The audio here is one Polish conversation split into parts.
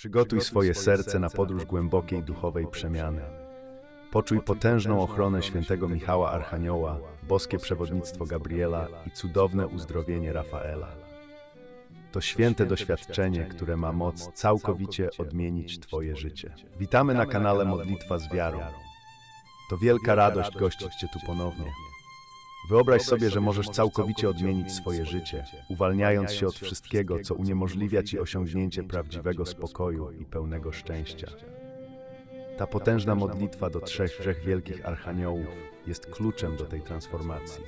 Przygotuj swoje serce na podróż głębokiej duchowej przemiany. Poczuj potężną ochronę świętego Michała Archanioła, boskie przewodnictwo Gabriela i cudowne uzdrowienie Rafaela. To święte doświadczenie, które ma moc całkowicie odmienić Twoje życie. Witamy na kanale Modlitwa z Wiarą. To wielka radość gościć Cię tu ponownie. Wyobraź sobie, że możesz całkowicie odmienić swoje życie, uwalniając się od wszystkiego, co uniemożliwia Ci osiągnięcie prawdziwego spokoju i pełnego szczęścia. Ta potężna modlitwa do trzech wszechwielkich archaniołów jest kluczem do tej transformacji.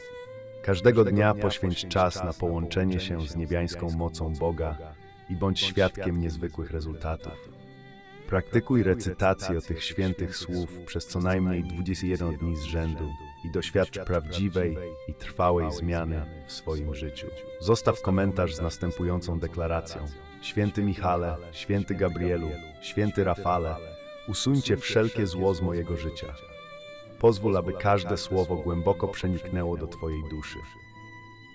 Każdego dnia poświęć czas na połączenie się z niebiańską mocą Boga i bądź świadkiem niezwykłych rezultatów. Praktykuj recytację tych świętych słów przez co najmniej 21 dni z rzędu i doświadcz prawdziwej i trwałej zmiany w swoim życiu. Zostaw komentarz z następującą deklaracją. Święty Michale, Święty Gabrielu, Święty Rafale, usuńcie wszelkie zło z mojego życia. Pozwól, aby każde słowo głęboko przeniknęło do Twojej duszy.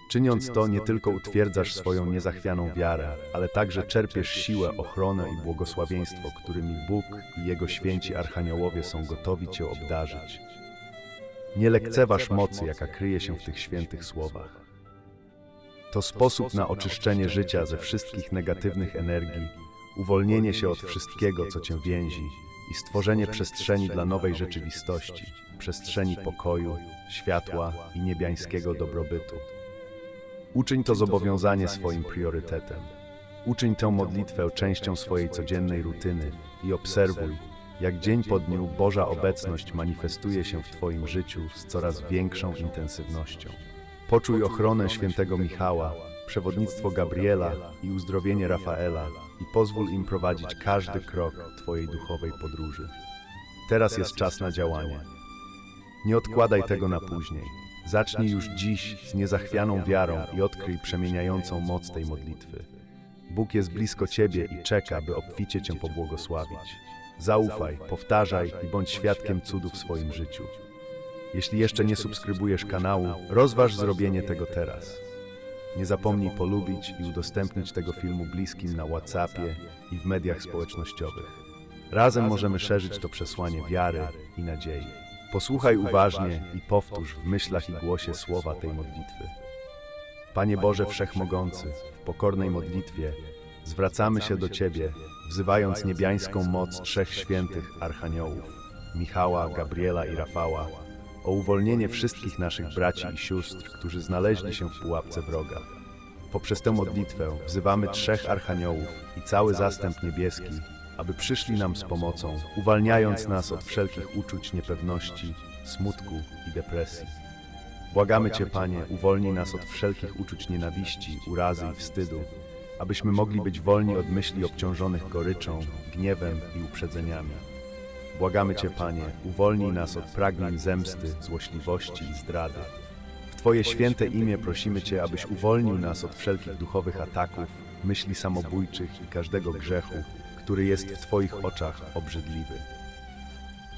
Czyniąc to, nie tylko utwierdzasz swoją niezachwianą wiarę, ale także czerpiesz siłę, ochronę i błogosławieństwo, którymi Bóg i Jego święci archaniołowie są gotowi Cię obdarzyć. Nie lekceważ mocy, jaka kryje się w tych świętych słowach. To sposób na oczyszczenie życia ze wszystkich negatywnych energii, uwolnienie się od wszystkiego, co Cię więzi i stworzenie przestrzeni dla nowej rzeczywistości, przestrzeni pokoju, światła i niebiańskiego dobrobytu. Uczyń to zobowiązanie swoim priorytetem. Uczyń tę modlitwę częścią swojej codziennej rutyny i obserwuj, jak dzień po dniu Boża obecność manifestuje się w Twoim życiu z coraz większą intensywnością. Poczuj ochronę świętego Michała, przewodnictwo Gabriela i uzdrowienie Rafaela i pozwól im prowadzić każdy krok Twojej duchowej podróży. Teraz jest czas na działanie. Nie odkładaj tego na później. Zacznij już dziś z niezachwianą wiarą i odkryj przemieniającą moc tej modlitwy. Bóg jest blisko Ciebie i czeka, by obficie Cię pobłogosławić. Zaufaj, powtarzaj i bądź świadkiem cudów w swoim życiu. Jeśli jeszcze nie subskrybujesz kanału, rozważ zrobienie tego teraz. Nie zapomnij polubić i udostępnić tego filmu bliskim na WhatsAppie i w mediach społecznościowych. Razem możemy szerzyć to przesłanie wiary i nadziei. Posłuchaj uważnie i powtórz w myślach i głosie słowa tej modlitwy. Panie Boże Wszechmogący, w pokornej modlitwie zwracamy się do Ciebie, wzywając niebiańską moc trzech świętych archaniołów Michała, Gabriela i Rafała o uwolnienie wszystkich naszych braci i sióstr, którzy znaleźli się w pułapce wroga. Poprzez tę modlitwę wzywamy trzech archaniołów i cały zastęp niebieski, aby przyszli nam z pomocą, uwalniając nas od wszelkich uczuć niepewności, smutku i depresji. Błagamy Cię, Panie, uwolnij nas od wszelkich uczuć nienawiści, urazy i wstydu, abyśmy mogli być wolni od myśli obciążonych goryczą, gniewem i uprzedzeniami. Błagamy Cię, Panie, uwolnij nas od pragnień zemsty, złośliwości i zdrady. W Twoje święte imię prosimy Cię, abyś uwolnił nas od wszelkich duchowych ataków, myśli samobójczych i każdego grzechu, który jest w Twoich oczach obrzydliwy.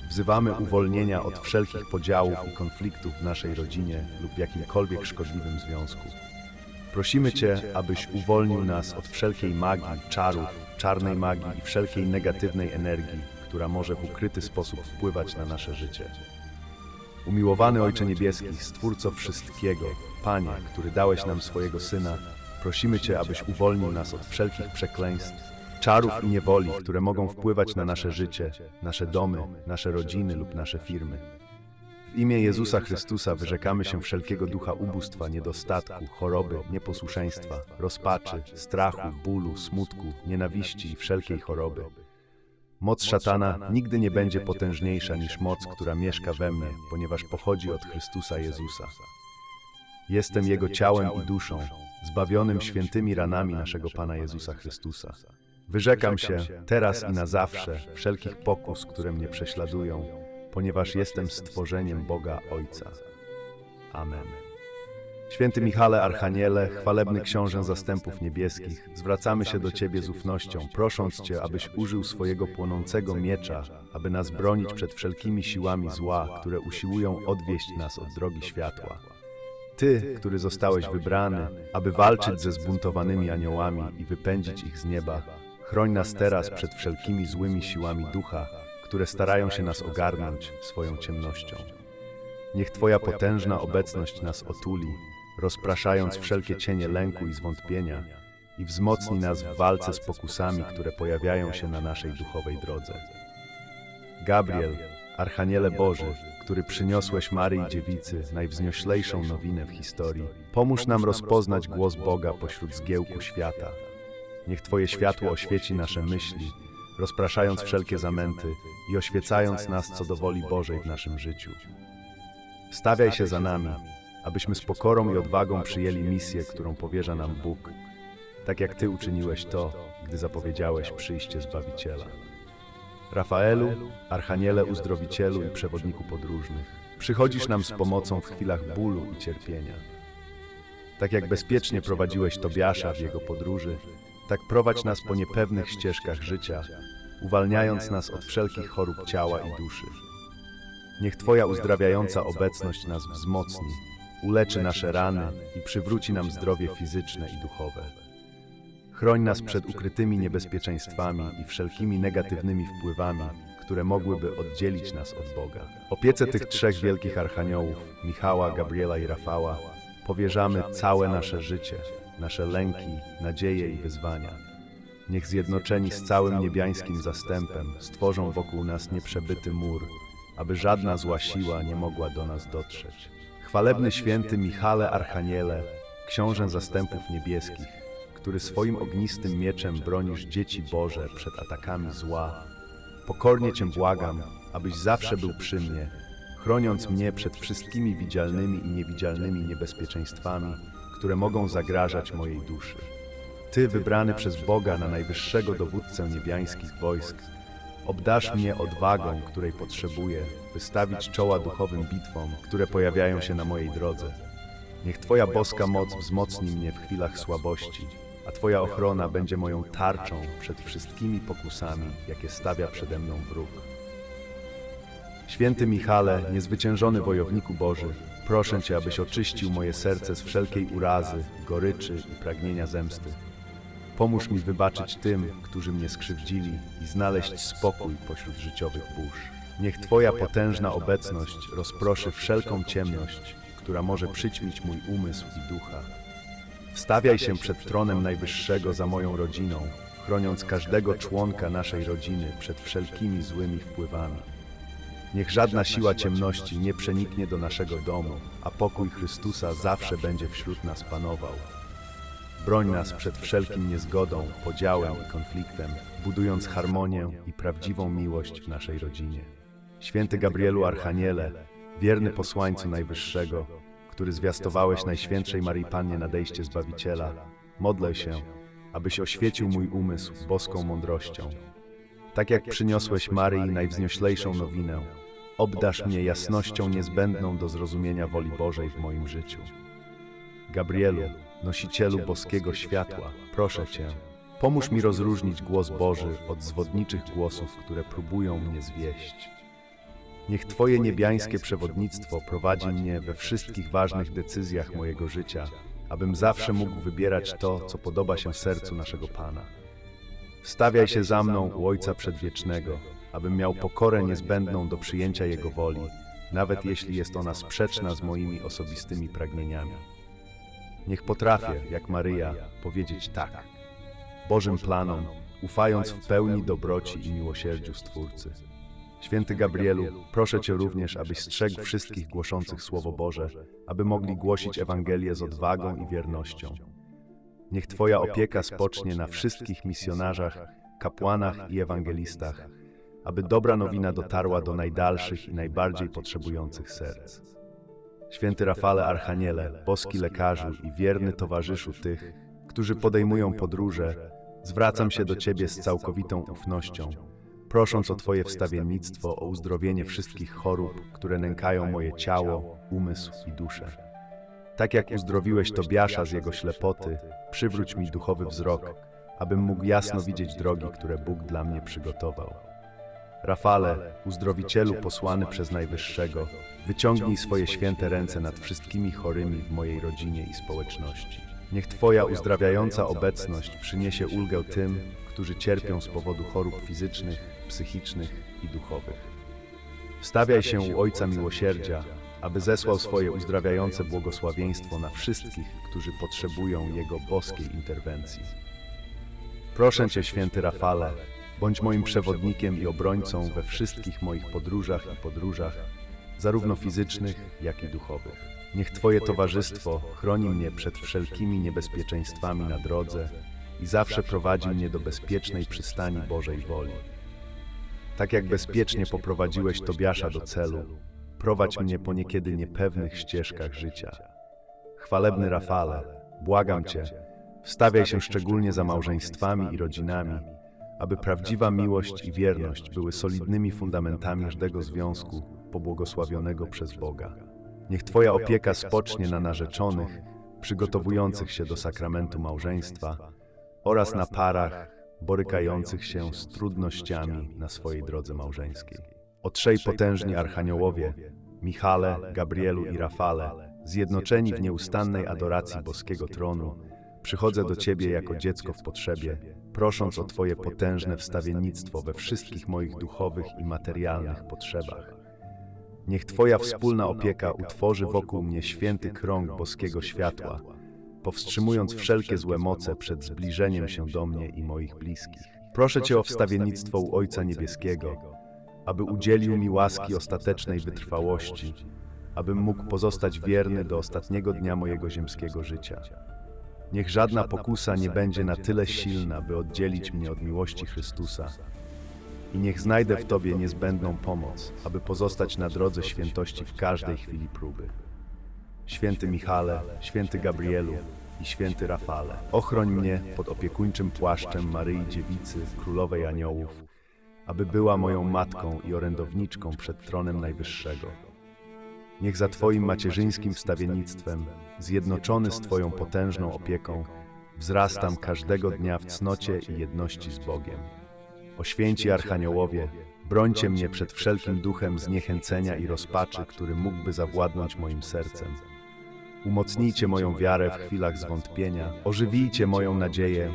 Wzywamy uwolnienia od wszelkich podziałów i konfliktów w naszej rodzinie lub w jakimkolwiek szkodliwym związku. Prosimy Cię, abyś uwolnił nas od wszelkiej magii, czarów, czarnej magii i wszelkiej negatywnej energii, która może w ukryty sposób wpływać na nasze życie. Umiłowany Ojcze Niebieski, Stwórco wszystkiego, Panie, który dałeś nam swojego Syna, prosimy Cię, abyś uwolnił nas od wszelkich przekleństw, czarów i niewoli, które mogą wpływać na nasze życie, nasze domy, nasze rodziny lub nasze firmy. W imię Jezusa Chrystusa wyrzekamy się wszelkiego ducha ubóstwa, niedostatku, choroby, nieposłuszeństwa, rozpaczy, strachu, bólu, smutku, nienawiści i wszelkiej choroby. Moc szatana nigdy nie będzie potężniejsza niż moc, która mieszka we mnie, ponieważ pochodzi od Chrystusa Jezusa. Jestem Jego ciałem i duszą, zbawionym świętymi ranami naszego Pana Jezusa Chrystusa. Wyrzekam się teraz i na zawsze wszelkich pokus, które mnie prześladują, ponieważ jestem stworzeniem Boga Ojca. Amen. Święty Michale Archaniele, chwalebny książę zastępów niebieskich, zwracamy się do Ciebie z ufnością, prosząc Cię, abyś użył swojego płonącego miecza, aby nas bronić przed wszelkimi siłami zła, które usiłują odwieść nas od drogi światła. Ty, który zostałeś wybrany, aby walczyć ze zbuntowanymi aniołami i wypędzić ich z nieba, chroń nas teraz przed wszelkimi złymi siłami ducha, które starają się nas ogarnąć swoją ciemnością. Niech Twoja potężna obecność nas otuli, rozpraszając wszelkie cienie lęku i zwątpienia i wzmocni nas w walce z pokusami, które pojawiają się na naszej duchowej drodze. Gabriel, Archaniele Boży, który przyniosłeś Maryi Dziewicy najwznioślejszą nowinę w historii, pomóż nam rozpoznać głos Boga pośród zgiełku świata. Niech Twoje światło oświeci nasze myśli, rozpraszając wszelkie zamęty i oświecając nas co do woli Bożej w naszym życiu. Stawiaj się za nami, abyśmy z pokorą i odwagą przyjęli misję, którą powierza nam Bóg, tak jak Ty uczyniłeś to, gdy zapowiedziałeś przyjście Zbawiciela. Rafaelu, Archaniele Uzdrowicielu i Przewodniku Podróżnych, przychodzisz nam z pomocą w chwilach bólu i cierpienia. Tak jak bezpiecznie prowadziłeś Tobiasza w jego podróży, tak prowadź nas po niepewnych ścieżkach życia, uwalniając nas od wszelkich chorób ciała i duszy. Niech Twoja uzdrawiająca obecność nas wzmocni, uleczy nasze rany i przywróci nam zdrowie fizyczne i duchowe. Chroń nas przed ukrytymi niebezpieczeństwami i wszelkimi negatywnymi wpływami, które mogłyby oddzielić nas od Boga. Opiece tych trzech wielkich archaniołów, Michała, Gabriela i Rafała, powierzamy całe nasze życie, nasze lęki, nadzieje i wyzwania. Niech zjednoczeni z całym niebiańskim zastępem stworzą wokół nas nieprzebyty mur, aby żadna zła siła nie mogła do nas dotrzeć. Chwalebny święty Michale Archaniele, książę zastępów niebieskich, który swoim ognistym mieczem bronisz dzieci Boże przed atakami zła, pokornie Cię błagam, abyś zawsze był przy mnie, chroniąc mnie przed wszystkimi widzialnymi i niewidzialnymi niebezpieczeństwami, które mogą zagrażać mojej duszy. Ty, wybrany przez Boga na najwyższego dowódcę niebiańskich wojsk, obdasz mnie odwagą, której potrzebuję, by stawić czoła duchowym bitwom, które pojawiają się na mojej drodze. Niech Twoja boska moc wzmocni mnie w chwilach słabości, a Twoja ochrona będzie moją tarczą przed wszystkimi pokusami, jakie stawia przede mną wróg. Święty Michale, niezwyciężony wojowniku Boży, proszę Cię, abyś oczyścił moje serce z wszelkiej urazy, goryczy i pragnienia zemsty. Pomóż mi wybaczyć tym, którzy mnie skrzywdzili i znaleźć spokój pośród życiowych burz. Niech Twoja potężna obecność rozproszy wszelką ciemność, która może przyćmić mój umysł i ducha. Wstawiaj się przed tronem Najwyższego za moją rodziną, chroniąc każdego członka naszej rodziny przed wszelkimi złymi wpływami. Niech żadna siła ciemności nie przeniknie do naszego domu, a pokój Chrystusa zawsze będzie wśród nas panował. Broń nas przed wszelkim niezgodą, podziałem i konfliktem, budując harmonię i prawdziwą miłość w naszej rodzinie. Święty Gabrielu Archaniele, wierny posłańcu Najwyższego, który zwiastowałeś Najświętszej Marii Pannie nadejście Zbawiciela, modlę się, abyś oświecił mój umysł boską mądrością. Tak jak przyniosłeś Maryi najwznioślejszą nowinę, obdasz mnie jasnością niezbędną do zrozumienia woli Bożej w moim życiu. Gabrielu, nosicielu boskiego światła, proszę Cię, pomóż mi rozróżnić głos Boży od zwodniczych głosów, które próbują mnie zwieść. Niech Twoje niebiańskie przewodnictwo prowadzi mnie we wszystkich ważnych decyzjach mojego życia, abym zawsze mógł wybierać to, co podoba się sercu naszego Pana. Wstawiaj się za mną u Ojca Przedwiecznego, abym miał pokorę niezbędną do przyjęcia Jego woli, nawet jeśli jest ona sprzeczna z moimi osobistymi pragnieniami. Niech potrafię, jak Maryja, powiedzieć tak Bożym planom, ufając w pełni dobroci i miłosierdziu Stwórcy. Święty Gabrielu, proszę Cię również, abyś strzegł wszystkich głoszących Słowo Boże, aby mogli głosić Ewangelię z odwagą i wiernością. Niech Twoja opieka spocznie na wszystkich misjonarzach, kapłanach i ewangelistach, aby dobra nowina dotarła do najdalszych i najbardziej potrzebujących serc. Święty Rafale Archaniele, boski lekarzu i wierny towarzyszu tych, którzy podejmują podróże, zwracam się do Ciebie z całkowitą ufnością, prosząc o Twoje wstawiennictwo o uzdrowienie wszystkich chorób, które nękają moje ciało, umysł i duszę. Tak jak uzdrowiłeś Tobiasza z jego ślepoty, przywróć mi duchowy wzrok, abym mógł jasno widzieć drogi, które Bóg dla mnie przygotował. Rafale, uzdrowicielu posłany przez Najwyższego, wyciągnij swoje święte ręce nad wszystkimi chorymi w mojej rodzinie i społeczności. Niech Twoja uzdrawiająca obecność przyniesie ulgę tym, którzy cierpią z powodu chorób fizycznych, psychicznych i duchowych. Wstawiaj się u Ojca Miłosierdzia, aby zesłał swoje uzdrawiające błogosławieństwo na wszystkich, którzy potrzebują Jego boskiej interwencji. Proszę Cię, święty Rafale, bądź moim przewodnikiem i obrońcą we wszystkich moich podróżach i podróżach, zarówno fizycznych, jak i duchowych. Niech Twoje towarzystwo chroni mnie przed wszelkimi niebezpieczeństwami na drodze i zawsze prowadzi mnie do bezpiecznej przystani Bożej woli. Tak jak bezpiecznie poprowadziłeś Tobiasza do celu, prowadź mnie po niekiedy niepewnych ścieżkach życia. Chwalebny Rafale, błagam Cię, wstawiaj się szczególnie za małżeństwami i rodzinami, aby prawdziwa miłość i wierność były solidnymi fundamentami każdego związku pobłogosławionego przez Boga. Niech Twoja opieka spocznie na narzeczonych, przygotowujących się do sakramentu małżeństwa oraz na parach borykających się z trudnościami na swojej drodze małżeńskiej. O trzej potężni archaniołowie, Michale, Gabrielu i Rafale, zjednoczeni w nieustannej adoracji boskiego tronu, przychodzę do Ciebie jako dziecko w potrzebie, prosząc o Twoje potężne wstawiennictwo we wszystkich moich duchowych i materialnych potrzebach. Niech Twoja wspólna opieka utworzy wokół mnie święty krąg boskiego światła, powstrzymując wszelkie złe moce przed zbliżeniem się do mnie i moich bliskich. Proszę Cię o wstawiennictwo u Ojca Niebieskiego, aby udzielił mi łaski ostatecznej wytrwałości, abym mógł pozostać wierny do ostatniego dnia mojego ziemskiego życia. Niech żadna pokusa nie będzie na tyle silna, by oddzielić mnie od miłości Chrystusa. I niech znajdę w Tobie niezbędną pomoc, aby pozostać na drodze świętości w każdej chwili próby. Święty Michale, święty Gabrielu i święty Rafale, ochroń mnie pod opiekuńczym płaszczem Maryi Dziewicy, Królowej Aniołów, aby była moją matką i orędowniczką przed tronem Najwyższego. Niech za Twoim macierzyńskim wstawiennictwem, zjednoczony z Twoją potężną opieką, wzrastam każdego dnia w cnocie i jedności z Bogiem. O święci archaniołowie, brońcie mnie przed wszelkim duchem zniechęcenia i rozpaczy, który mógłby zawładnąć moim sercem. Umocnijcie moją wiarę w chwilach zwątpienia, ożywijcie moją nadzieję,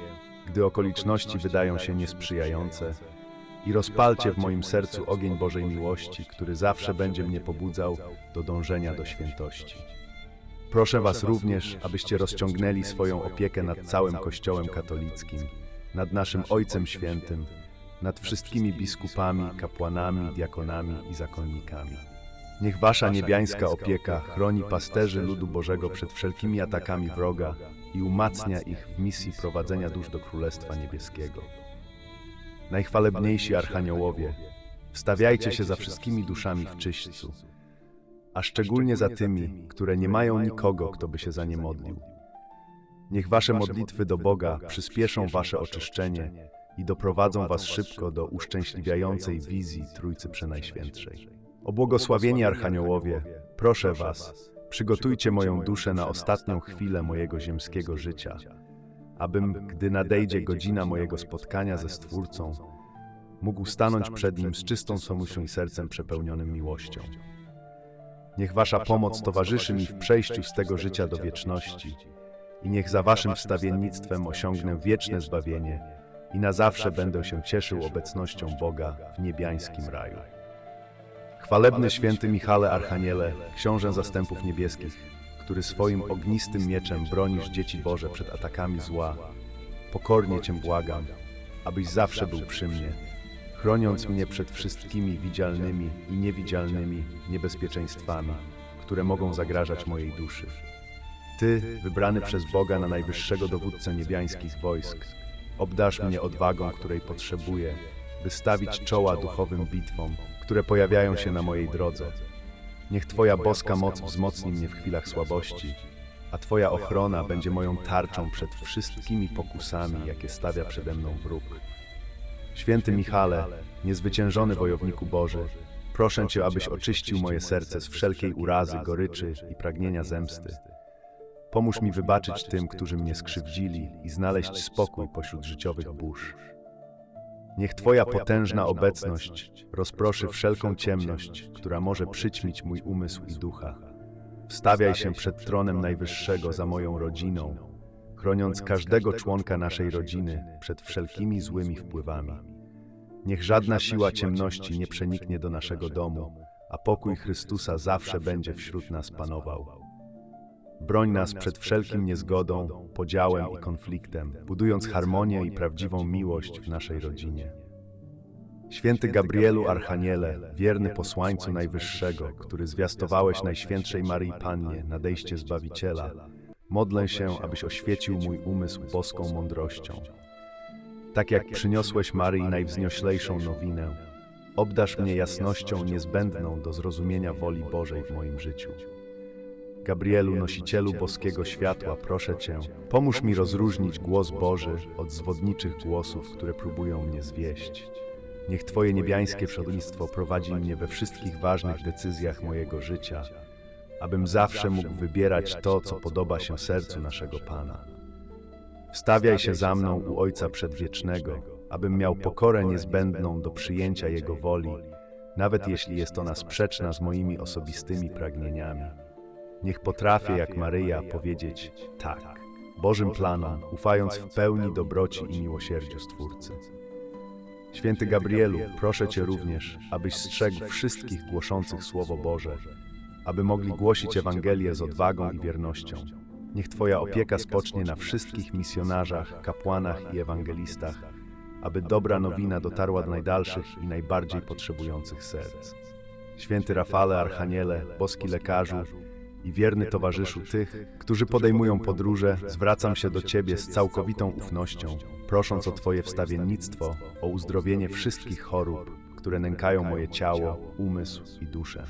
gdy okoliczności wydają się niesprzyjające i rozpalcie w moim sercu ogień Bożej miłości, który zawsze będzie mnie pobudzał do dążenia do świętości. Proszę Was również, abyście rozciągnęli swoją opiekę nad całym Kościołem katolickim, nad naszym Ojcem Świętym, nad wszystkimi biskupami, kapłanami, diakonami i zakonnikami. Niech Wasza niebiańska opieka chroni pasterzy ludu Bożego przed wszelkimi atakami wroga i umacnia ich w misji prowadzenia dusz do Królestwa Niebieskiego. Najchwalebniejsi archaniołowie, wstawiajcie się za wszystkimi duszami w czyśćcu, a szczególnie za tymi, które nie mają nikogo, kto by się za nie modlił. Niech wasze modlitwy do Boga przyspieszą wasze oczyszczenie i doprowadzą was szybko do uszczęśliwiającej wizji Trójcy Przenajświętszej. O błogosławieni archaniołowie, proszę was, przygotujcie moją duszę na ostatnią chwilę mojego ziemskiego życia, abym, gdy nadejdzie godzina mojego spotkania ze Stwórcą, mógł stanąć przed Nim z czystą somusią i sercem przepełnionym miłością. Niech Wasza pomoc towarzyszy mi w przejściu z tego życia do wieczności i niech za Waszym wstawiennictwem osiągnę wieczne zbawienie i na zawsze będę się cieszył obecnością Boga w niebiańskim raju. Chwalebny święty Michale Archaniele, książę zastępów niebieskich, który swoim ognistym mieczem bronisz dzieci Boże przed atakami zła, pokornie Cię błagam, abyś zawsze był przy mnie, chroniąc mnie przed wszystkimi widzialnymi i niewidzialnymi niebezpieczeństwami, które mogą zagrażać mojej duszy. Ty, wybrany przez Boga na najwyższego dowódcę niebiańskich wojsk, obdasz mnie odwagą, której potrzebuję, by stawić czoła duchowym bitwom, które pojawiają się na mojej drodze. Niech Twoja boska moc wzmocni mnie w chwilach słabości, a Twoja ochrona będzie moją tarczą przed wszystkimi pokusami, jakie stawia przede mną wróg. Święty Michale, niezwyciężony wojowniku Boży, proszę Cię, abyś oczyścił moje serce z wszelkiej urazy, goryczy i pragnienia zemsty. Pomóż mi wybaczyć tym, którzy mnie skrzywdzili i znaleźć spokój pośród życiowych burz. Niech Twoja potężna obecność rozproszy wszelką ciemność, która może przyćmić mój umysł i ducha. Wstawiaj się przed tronem Najwyższego za moją rodziną, chroniąc każdego członka naszej rodziny przed wszelkimi złymi wpływami. Niech żadna siła ciemności nie przeniknie do naszego domu, a pokój Chrystusa zawsze będzie wśród nas panował. Broń nas przed wszelkim niezgodą, podziałem i konfliktem, budując harmonię i prawdziwą miłość w naszej rodzinie. Święty Gabrielu Archaniele, wierny posłańcu Najwyższego, który zwiastowałeś Najświętszej Maryi Pannie nadejście Zbawiciela, modlę się, abyś oświecił mój umysł boską mądrością. Tak jak przyniosłeś Maryi najwznioślejszą nowinę, obdasz mnie jasnością niezbędną do zrozumienia woli Bożej w moim życiu. Gabrielu, nosicielu boskiego światła, proszę Cię, pomóż mi rozróżnić głos Boży od zwodniczych głosów, które próbują mnie zwieść. Niech Twoje niebiańskie przewodnictwo prowadzi mnie we wszystkich ważnych decyzjach mojego życia, abym zawsze mógł wybierać to, co podoba się sercu naszego Pana. Wstawiaj się za mną u Ojca Przedwiecznego, abym miał pokorę niezbędną do przyjęcia Jego woli, nawet jeśli jest ona sprzeczna z moimi osobistymi pragnieniami. Niech potrafię, jak Maryja, powiedzieć tak Bożym planom, ufając w pełni dobroci i miłosierdziu Stwórcy. Święty Gabrielu, proszę Cię również, abyś strzegł wszystkich głoszących Słowo Boże, aby mogli głosić Ewangelię z odwagą i wiernością. Niech Twoja opieka spocznie na wszystkich misjonarzach, kapłanach i ewangelistach, aby dobra nowina dotarła do najdalszych i najbardziej potrzebujących serc. Święty Rafale, Archaniele, boski lekarzu i wierny towarzyszu tych, którzy podejmują podróże, zwracam się do Ciebie z całkowitą ufnością, prosząc o Twoje wstawiennictwo, o uzdrowienie wszystkich chorób, które nękają moje ciało, umysł i duszę.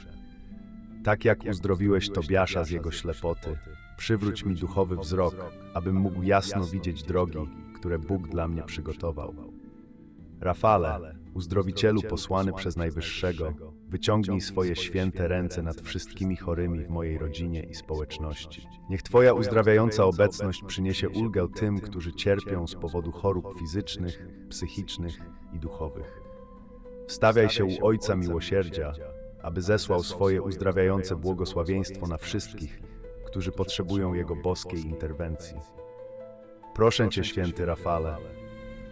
Tak jak uzdrowiłeś Tobiasza z jego ślepoty, przywróć mi duchowy wzrok, abym mógł jasno widzieć drogi, które Bóg dla mnie przygotował. Rafale, uzdrowicielu posłany przez Najwyższego, wyciągnij swoje święte ręce nad wszystkimi chorymi w mojej rodzinie i społeczności. Niech Twoja uzdrawiająca obecność przyniesie ulgę tym, którzy cierpią z powodu chorób fizycznych, psychicznych i duchowych. Wstawiaj się u Ojca Miłosierdzia, aby zesłał swoje uzdrawiające błogosławieństwo na wszystkich, którzy potrzebują Jego boskiej interwencji. Proszę Cię, święty Rafale,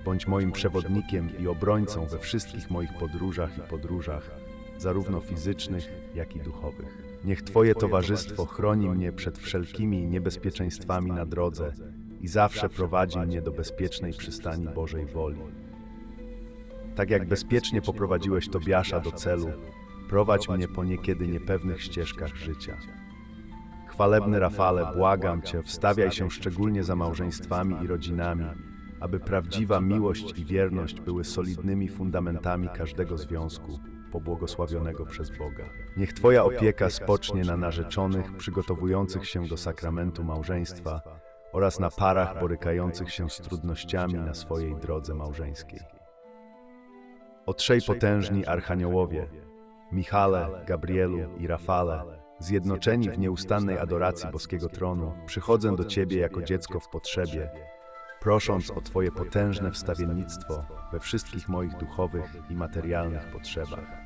bądź moim przewodnikiem i obrońcą we wszystkich moich podróżach i podróżach, zarówno fizycznych, jak i duchowych. Niech Twoje towarzystwo chroni mnie przed wszelkimi niebezpieczeństwami na drodze i zawsze prowadzi mnie do bezpiecznej przystani Bożej woli. Tak jak bezpiecznie poprowadziłeś Tobiasza do celu, prowadź mnie po niekiedy niepewnych ścieżkach życia. Chwalebny Rafale, błagam Cię, wstawiaj się szczególnie za małżeństwami i rodzinami, aby prawdziwa miłość i wierność były solidnymi fundamentami każdego związku, pobłogosławionego przez Boga. Niech Twoja opieka spocznie na narzeczonych przygotowujących się do sakramentu małżeństwa oraz na parach borykających się z trudnościami na swojej drodze małżeńskiej. O trzej potężni archaniołowie, Michale, Gabrielu i Rafale, zjednoczeni w nieustannej adoracji boskiego tronu, przychodzę do Ciebie jako dziecko w potrzebie, prosząc o Twoje potężne wstawiennictwo we wszystkich moich duchowych i materialnych potrzebach.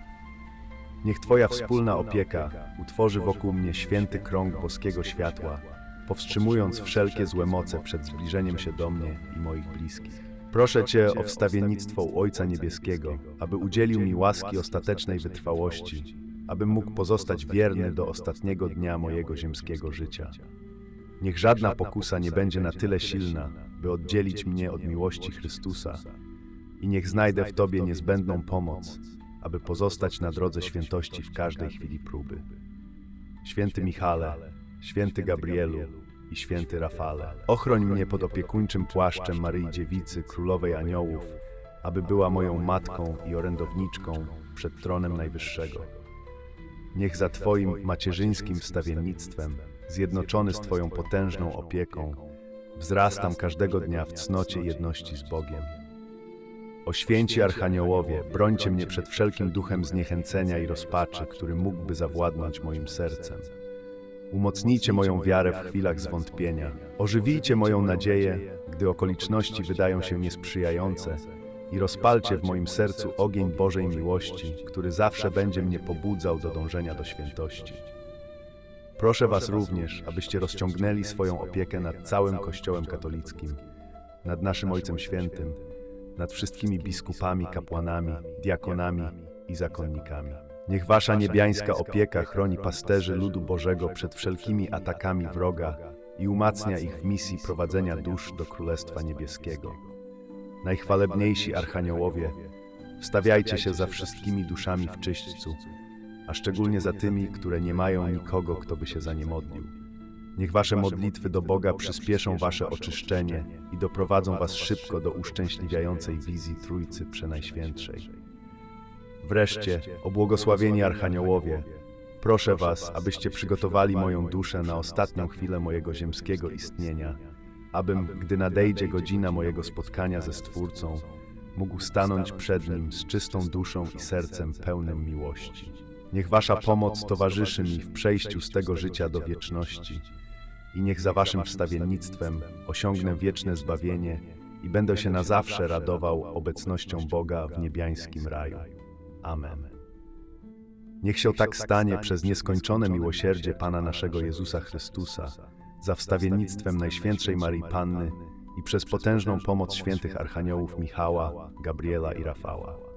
Niech Twoja wspólna opieka utworzy wokół mnie święty krąg boskiego światła, powstrzymując wszelkie złe moce przed zbliżeniem się do mnie i moich bliskich. Proszę Cię o wstawiennictwo u Ojca Niebieskiego, aby udzielił mi łaski ostatecznej wytrwałości, abym mógł pozostać wierny do ostatniego dnia mojego ziemskiego życia. Niech żadna pokusa nie będzie na tyle silna, by oddzielić mnie od miłości Chrystusa. I niech znajdę w Tobie niezbędną pomoc, aby pozostać na drodze świętości w każdej chwili próby. Święty Michale, Święty Gabrielu i Święty Rafale, ochroń mnie pod opiekuńczym płaszczem Maryi Dziewicy, Królowej Aniołów, aby była moją matką i orędowniczką przed tronem Najwyższego. Niech za Twoim macierzyńskim wstawiennictwem, zjednoczony z Twoją potężną opieką, wzrastam każdego dnia w cnocie jedności z Bogiem. O święci archaniołowie, brońcie mnie przed wszelkim duchem zniechęcenia i rozpaczy, który mógłby zawładnąć moim sercem. Umocnijcie moją wiarę w chwilach zwątpienia. Ożywijcie moją nadzieję, gdy okoliczności wydają się niesprzyjające i rozpalcie w moim sercu ogień Bożej miłości, który zawsze będzie mnie pobudzał do dążenia do świętości. Proszę Was również, abyście rozciągnęli swoją opiekę nad całym Kościołem katolickim, nad naszym Ojcem Świętym, nad wszystkimi biskupami, kapłanami, diakonami i zakonnikami. Niech Wasza niebiańska opieka chroni pasterzy ludu Bożego przed wszelkimi atakami wroga i umacnia ich w misji prowadzenia dusz do Królestwa Niebieskiego. Najchwalebniejsi archaniołowie, wstawiajcie się za wszystkimi duszami w czyśćcu, a szczególnie za tymi, które nie mają nikogo, kto by się za nie modlił. Niech wasze modlitwy do Boga przyspieszą wasze oczyszczenie i doprowadzą was szybko do uszczęśliwiającej wizji Trójcy Przenajświętszej. Wreszcie, o błogosławieni archaniołowie, proszę was, abyście przygotowali moją duszę na ostatnią chwilę mojego ziemskiego istnienia, abym, gdy nadejdzie godzina mojego spotkania ze Stwórcą, mógł stanąć przed Nim z czystą duszą i sercem pełnym miłości. Niech Wasza pomoc towarzyszy mi w przejściu z tego życia do wieczności i niech za Waszym wstawiennictwem osiągnę wieczne zbawienie i będę się na zawsze radował obecnością Boga w niebiańskim raju. Amen. Niech się tak stanie przez nieskończone miłosierdzie Pana naszego Jezusa Chrystusa, za wstawiennictwem Najświętszej Marii Panny i przez potężną pomoc świętych archaniołów Michała, Gabriela i Rafała.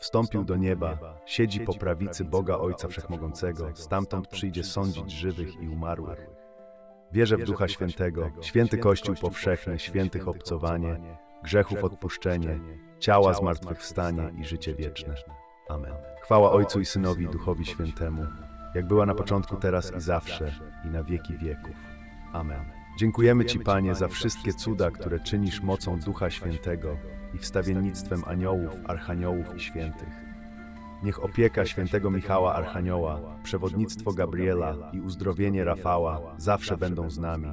wstąpił do nieba, siedzi po prawicy Boga Ojca Wszechmogącego, stamtąd przyjdzie sądzić żywych i umarłych. Wierzę w Ducha Świętego, święty Kościół powszechny, świętych obcowanie, grzechów odpuszczenie, ciała zmartwychwstanie i życie wieczne. Amen. Chwała Ojcu i Synowi i Duchowi Świętemu, jak była na początku, teraz i zawsze, i na wieki wieków. Amen. Dziękujemy Ci, Panie, za wszystkie cuda, które czynisz mocą Ducha Świętego i wstawiennictwem aniołów, archaniołów i świętych. Niech opieka świętego Michała Archanioła, przewodnictwo Gabriela i uzdrowienie Rafała zawsze będą z nami,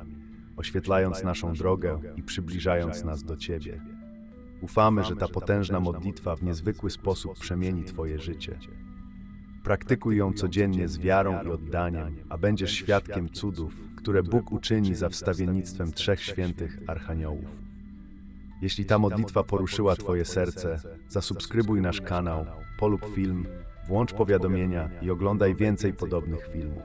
oświetlając naszą drogę i przybliżając nas do Ciebie. Ufamy, że ta potężna modlitwa w niezwykły sposób przemieni Twoje życie. Praktykuj ją codziennie z wiarą i oddaniem, a będziesz świadkiem cudów, które Bóg uczyni za wstawiennictwem trzech świętych archaniołów. Jeśli ta modlitwa poruszyła Twoje serce, zasubskrybuj nasz kanał, polub film, włącz powiadomienia i oglądaj więcej podobnych filmów.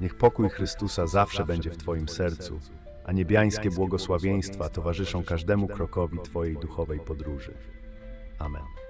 Niech pokój Chrystusa zawsze będzie w Twoim sercu, a niebiańskie błogosławieństwa towarzyszą każdemu krokowi Twojej duchowej podróży. Amen.